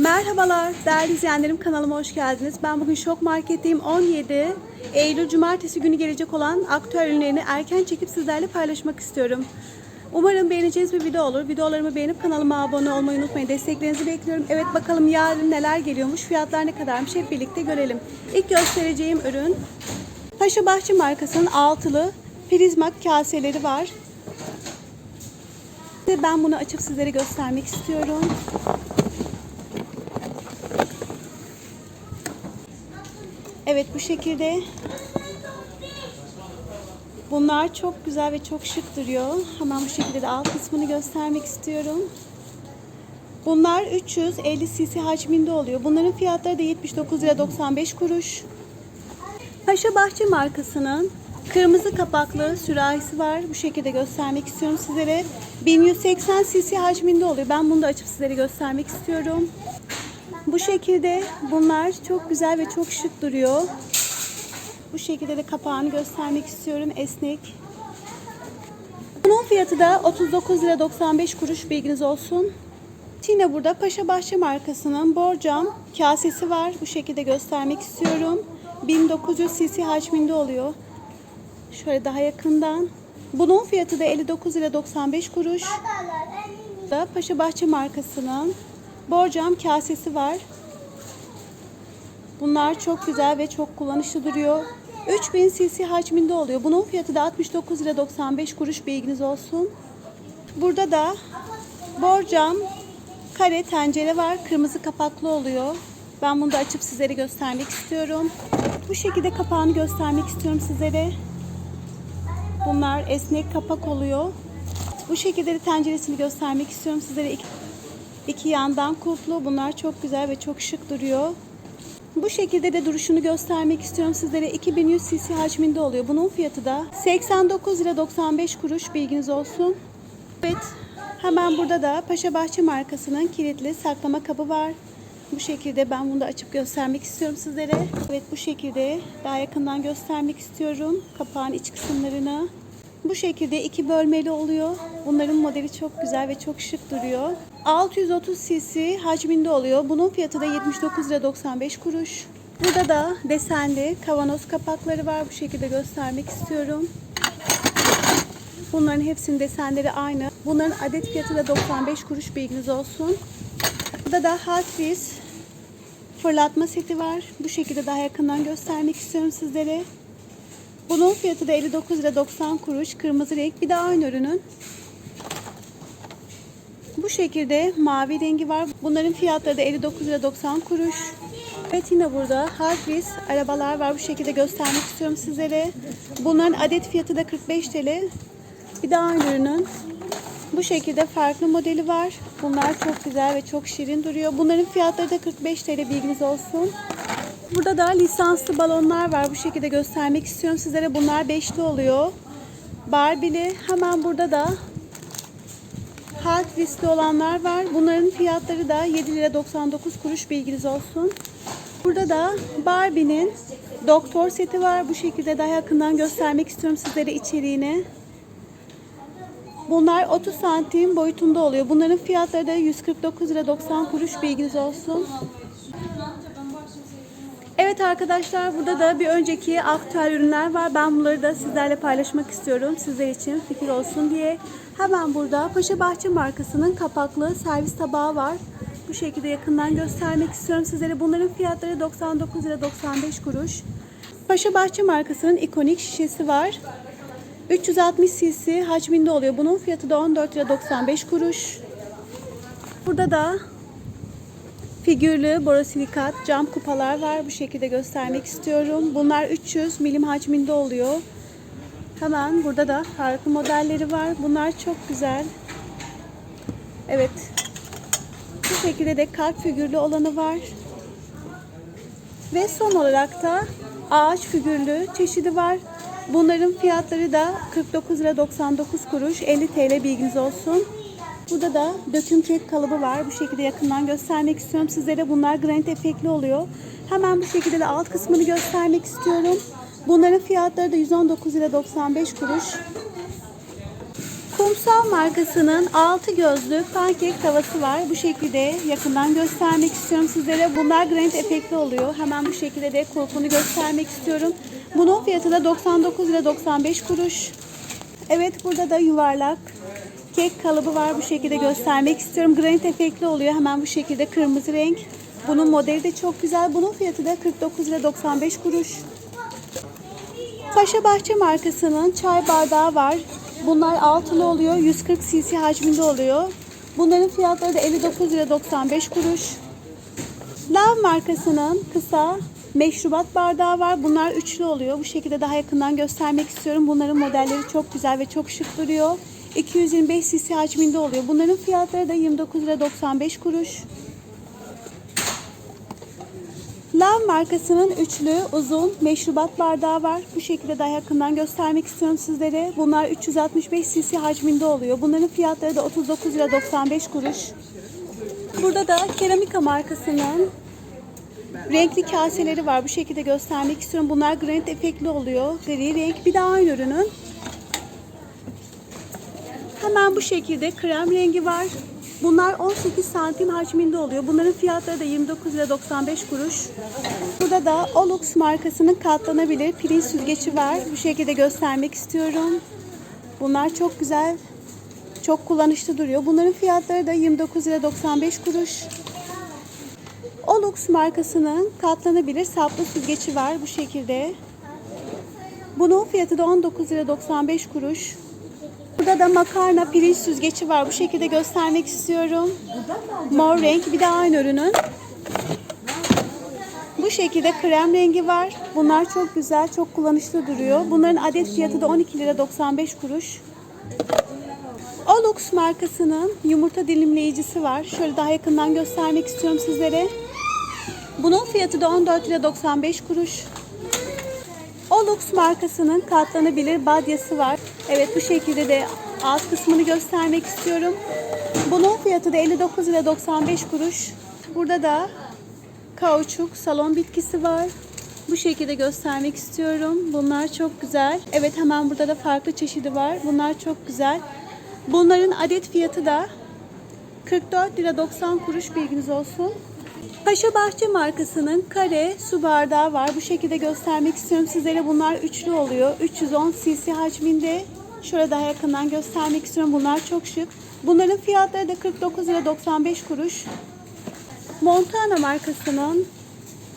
Merhabalar değerli izleyenlerim kanalıma hoş geldiniz. Ben bugün Şok Market'teyim. 17 Eylül Cumartesi günü gelecek olan aktüel ürünlerini erken çekip sizlerle paylaşmak istiyorum. Umarım beğeneceğiniz bir video olur. Videolarımı beğenip kanalıma abone olmayı unutmayın. Desteklerinizi bekliyorum. Evet bakalım yarın neler geliyormuş, fiyatlar ne kadarmış hep birlikte görelim. İlk göstereceğim ürün Paşa Bahçe markasının altılı prizma kaseleri var. Ben bunu açıp sizlere göstermek istiyorum. Evet bu şekilde. Bunlar çok güzel ve çok şık duruyor. Hemen bu şekilde de alt kısmını göstermek istiyorum. Bunlar 350 cc hacminde oluyor. Bunların fiyatları da 79 lira 95 kuruş. Paşa Bahçe markasının kırmızı kapaklı sürahisi var. Bu şekilde göstermek istiyorum sizlere. 1180 cc hacminde oluyor. Ben bunu da açıp sizlere göstermek istiyorum. Bu şekilde bunlar çok güzel ve çok şık duruyor. Bu şekilde de kapağını göstermek istiyorum. Esnek. Bunun fiyatı da 39 lira 95 kuruş bilginiz olsun. Yine burada Paşa Bahçe markasının borcam kasesi var. Bu şekilde göstermek istiyorum. 1900 cc hacminde oluyor. Şöyle daha yakından. Bunun fiyatı da 59 lira 95 kuruş. Da Paşa Bahçe markasının borcam kasesi var. Bunlar çok güzel ve çok kullanışlı duruyor. 3000 cc hacminde oluyor. Bunun fiyatı da 69 lira 95 kuruş bilginiz olsun. Burada da borcam kare tencere var. Kırmızı kapaklı oluyor. Ben bunu da açıp sizlere göstermek istiyorum. Bu şekilde kapağını göstermek istiyorum sizlere. Bunlar esnek kapak oluyor. Bu şekilde de tenceresini göstermek istiyorum sizlere. İki, yandan kulplu. Bunlar çok güzel ve çok şık duruyor. Bu şekilde de duruşunu göstermek istiyorum sizlere. 2100 cc hacminde oluyor. Bunun fiyatı da 89 lira 95 kuruş bilginiz olsun. Evet hemen burada da Paşa Bahçe markasının kilitli saklama kabı var. Bu şekilde ben bunu da açıp göstermek istiyorum sizlere. Evet bu şekilde daha yakından göstermek istiyorum kapağın iç kısımlarını. Bu şekilde iki bölmeli oluyor. Bunların modeli çok güzel ve çok şık duruyor. 630 cc hacminde oluyor. Bunun fiyatı da 79 lira 95 kuruş. Burada da desenli kavanoz kapakları var. Bu şekilde göstermek istiyorum. Bunların hepsinin desenleri aynı. Bunların adet fiyatı da 95 kuruş bilginiz olsun. Burada da Wheels fırlatma seti var. Bu şekilde daha yakından göstermek istiyorum sizlere. Bunun fiyatı da 59 lira 90 kuruş. Kırmızı renk. Bir de aynı ürünün. Bu şekilde mavi rengi var. Bunların fiyatları da 59 lira 90 kuruş. Evet yine burada Wheels arabalar var. Bu şekilde göstermek istiyorum sizlere. Bunların adet fiyatı da 45 TL. Bir de aynı ürünün bu şekilde farklı modeli var. Bunlar çok güzel ve çok şirin duruyor. Bunların fiyatları da 45 TL bilginiz olsun. Burada da lisanslı balonlar var. Bu şekilde göstermek istiyorum sizlere. Bunlar beşli oluyor. Barbie'li. Hemen burada da Hot Wheels'li olanlar var. Bunların fiyatları da 7 lira 99 kuruş bilginiz olsun. Burada da Barbie'nin doktor seti var. Bu şekilde daha yakından göstermek istiyorum sizlere içeriğini. Bunlar 30 santim boyutunda oluyor. Bunların fiyatları da 149 lira 90 kuruş bilginiz olsun. Evet arkadaşlar burada da bir önceki aktüel ürünler var. Ben bunları da sizlerle paylaşmak istiyorum. Sizler için fikir olsun diye. Hemen burada Paşa Bahçe markasının kapaklı servis tabağı var. Bu şekilde yakından göstermek istiyorum sizlere. Bunların fiyatları 99 lira 95 kuruş. Paşa Bahçe markasının ikonik şişesi var. 360 cc hacminde oluyor. Bunun fiyatı da 14 lira 95 kuruş. Burada da figürlü borosilikat cam kupalar var. Bu şekilde göstermek istiyorum. Bunlar 300 milim hacminde oluyor. Hemen burada da farklı modelleri var. Bunlar çok güzel. Evet. Bu şekilde de kalp figürlü olanı var. Ve son olarak da ağaç figürlü çeşidi var. Bunların fiyatları da 49 lira 99 kuruş 50 TL bilginiz olsun. Burada da döküm kek kalıbı var. Bu şekilde yakından göstermek istiyorum sizlere. Bunlar granit efektli oluyor. Hemen bu şekilde de alt kısmını göstermek istiyorum. Bunların fiyatları da 119 lira 95 kuruş. Kumsal markasının altı gözlü pankek tavası var. Bu şekilde yakından göstermek istiyorum sizlere. Bunlar granit efektli oluyor. Hemen bu şekilde de kulpunu göstermek istiyorum. Bunun fiyatı da 99 lira 95 kuruş. Evet burada da yuvarlak kek kalıbı var. Bu şekilde göstermek istiyorum. Granit efektli oluyor. Hemen bu şekilde kırmızı renk. Bunun modeli de çok güzel. Bunun fiyatı da 49 lira 95 kuruş. Paşa Bahçe markasının çay bardağı var. Bunlar altılı oluyor. 140 cc hacminde oluyor. Bunların fiyatları da 59 lira 95 kuruş. Lav markasının kısa meşrubat bardağı var. Bunlar üçlü oluyor. Bu şekilde daha yakından göstermek istiyorum. Bunların modelleri çok güzel ve çok şık duruyor. 225 cc hacminde oluyor. Bunların fiyatları da 29 lira 95 kuruş. Lav markasının üçlü uzun meşrubat bardağı var. Bu şekilde daha yakından göstermek istiyorum sizlere. Bunlar 365 cc hacminde oluyor. Bunların fiyatları da 39 lira 95 kuruş. Burada da Keramika markasının renkli kaseleri var. Bu şekilde göstermek istiyorum. Bunlar granit efektli oluyor. Gri renk. Bir de aynı ürünün. Hemen bu şekilde krem rengi var. Bunlar 18 santim hacminde oluyor. Bunların fiyatları da 29 lira 95 kuruş. Burada da Olux markasının katlanabilir pirinç süzgeci var. Bu şekilde göstermek istiyorum. Bunlar çok güzel. Çok kullanışlı duruyor. Bunların fiyatları da 29 lira 95 kuruş. Olux markasının katlanabilir saplı süzgeci var bu şekilde. Bunun fiyatı da 19 lira 95 kuruş. Burada da makarna pirinç süzgeci var. Bu şekilde göstermek istiyorum. Mor renk bir de aynı ürünün. Bu şekilde krem rengi var. Bunlar çok güzel, çok kullanışlı duruyor. Bunların adet fiyatı da 12 lira 95 kuruş. Olux markasının yumurta dilimleyicisi var. Şöyle daha yakından göstermek istiyorum sizlere. Bunun fiyatı da 14 lira 95 kuruş. Olux markasının katlanabilir badyası var. Evet bu şekilde de alt kısmını göstermek istiyorum. Bunun fiyatı da 59 lira 95 kuruş. Burada da kauçuk salon bitkisi var. Bu şekilde göstermek istiyorum. Bunlar çok güzel. Evet hemen burada da farklı çeşidi var. Bunlar çok güzel. Bunların adet fiyatı da 44 lira 90 kuruş bilginiz olsun. Paşa Bahçe markasının kare su bardağı var. Bu şekilde göstermek istiyorum sizlere. Bunlar üçlü oluyor. 310 cc hacminde. Şöyle daha yakından göstermek istiyorum. Bunlar çok şık. Bunların fiyatları da 49 lira 95 kuruş. Montana markasının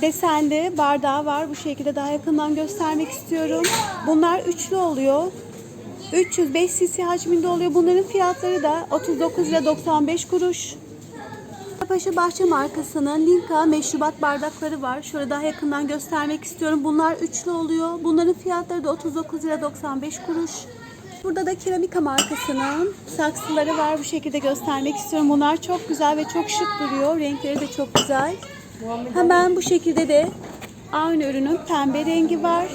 desenli bardağı var. Bu şekilde daha yakından göstermek istiyorum. Bunlar üçlü oluyor. 305 cc hacminde oluyor. Bunların fiyatları da 39 lira 95 kuruş. Paşa Bahçe markasının Linka meşrubat bardakları var. Şöyle daha yakından göstermek istiyorum. Bunlar üçlü oluyor. Bunların fiyatları da 39 lira 95 kuruş. Burada da Keramika markasının saksıları var. Bu şekilde göstermek istiyorum. Bunlar çok güzel ve çok şık duruyor. Renkleri de çok güzel. Hemen bu şekilde de aynı ürünün pembe rengi var.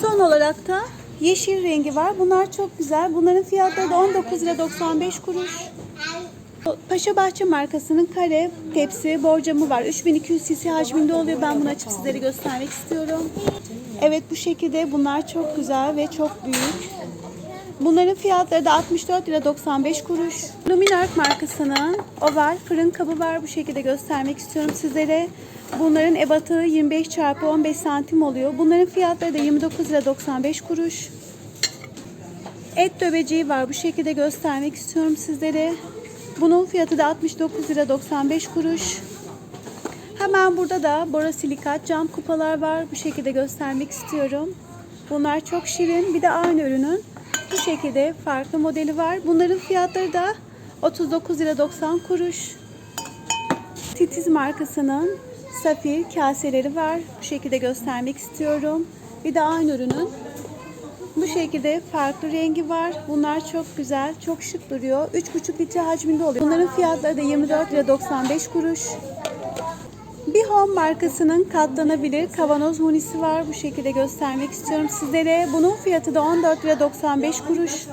Son olarak da yeşil rengi var. Bunlar çok güzel. Bunların fiyatları da 19 lira 95 kuruş. Paşa Bahçe markasının kare tepsi borcamı var. 3200 cc hacminde oluyor. Ben bunu açıp sizlere göstermek istiyorum. Evet bu şekilde bunlar çok güzel ve çok büyük. Bunların fiyatları da 64 lira 95 kuruş. Luminark markasının oval fırın kabı var. Bu şekilde göstermek istiyorum sizlere. Bunların ebatı 25 çarpı 15 santim oluyor. Bunların fiyatları da 29 lira 95 kuruş. Et döveciği var. Bu şekilde göstermek istiyorum sizlere. Bunun fiyatı da 69 lira 95 kuruş. Hemen burada da borosilikat cam kupalar var. Bu şekilde göstermek istiyorum. Bunlar çok şirin. Bir de aynı ürünün bu şekilde farklı modeli var. Bunların fiyatları da 39 lira 90 kuruş. Titiz markasının safir kaseleri var. Bu şekilde göstermek istiyorum. Bir de aynı ürünün bu şekilde farklı rengi var. Bunlar çok güzel, çok şık duruyor. 3,5 litre hacminde oluyor. Bunların fiyatları da 24 lira 95 kuruş. Bir Home markasının katlanabilir kavanoz hunisi var. Bu şekilde göstermek istiyorum sizlere. Bunun fiyatı da 14 lira 95 kuruş.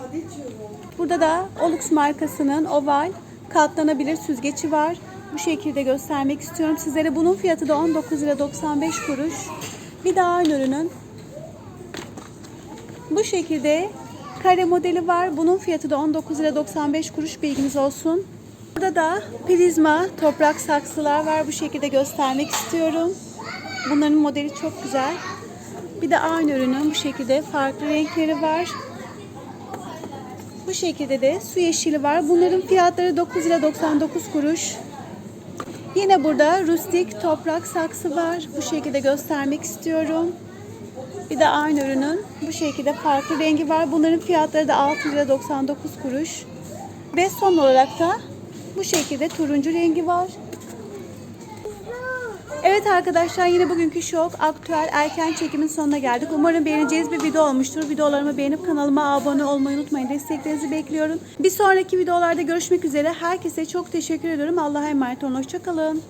Burada da Olux markasının oval katlanabilir süzgeci var. Bu şekilde göstermek istiyorum sizlere. Bunun fiyatı da 19 lira 95 kuruş. Bir daha aynı ürünün bu şekilde kare modeli var. Bunun fiyatı da 19 lira 95 kuruş bilginiz olsun. Burada da prizma toprak saksılar var. Bu şekilde göstermek istiyorum. Bunların modeli çok güzel. Bir de aynı ürünün bu şekilde farklı renkleri var. Bu şekilde de su yeşili var. Bunların fiyatları 9 lira 99 kuruş. Yine burada rustik toprak saksı var. Bu şekilde göstermek istiyorum. Bir de aynı ürünün bu şekilde farklı rengi var. Bunların fiyatları da 6 lira 99 kuruş. Ve son olarak da bu şekilde turuncu rengi var. Evet arkadaşlar yine bugünkü şok aktüel erken çekimin sonuna geldik. Umarım beğeneceğiniz bir video olmuştur. Videolarımı beğenip kanalıma abone olmayı unutmayın. Desteklerinizi bekliyorum. Bir sonraki videolarda görüşmek üzere. Herkese çok teşekkür ediyorum. Allah'a emanet olun. Hoşçakalın.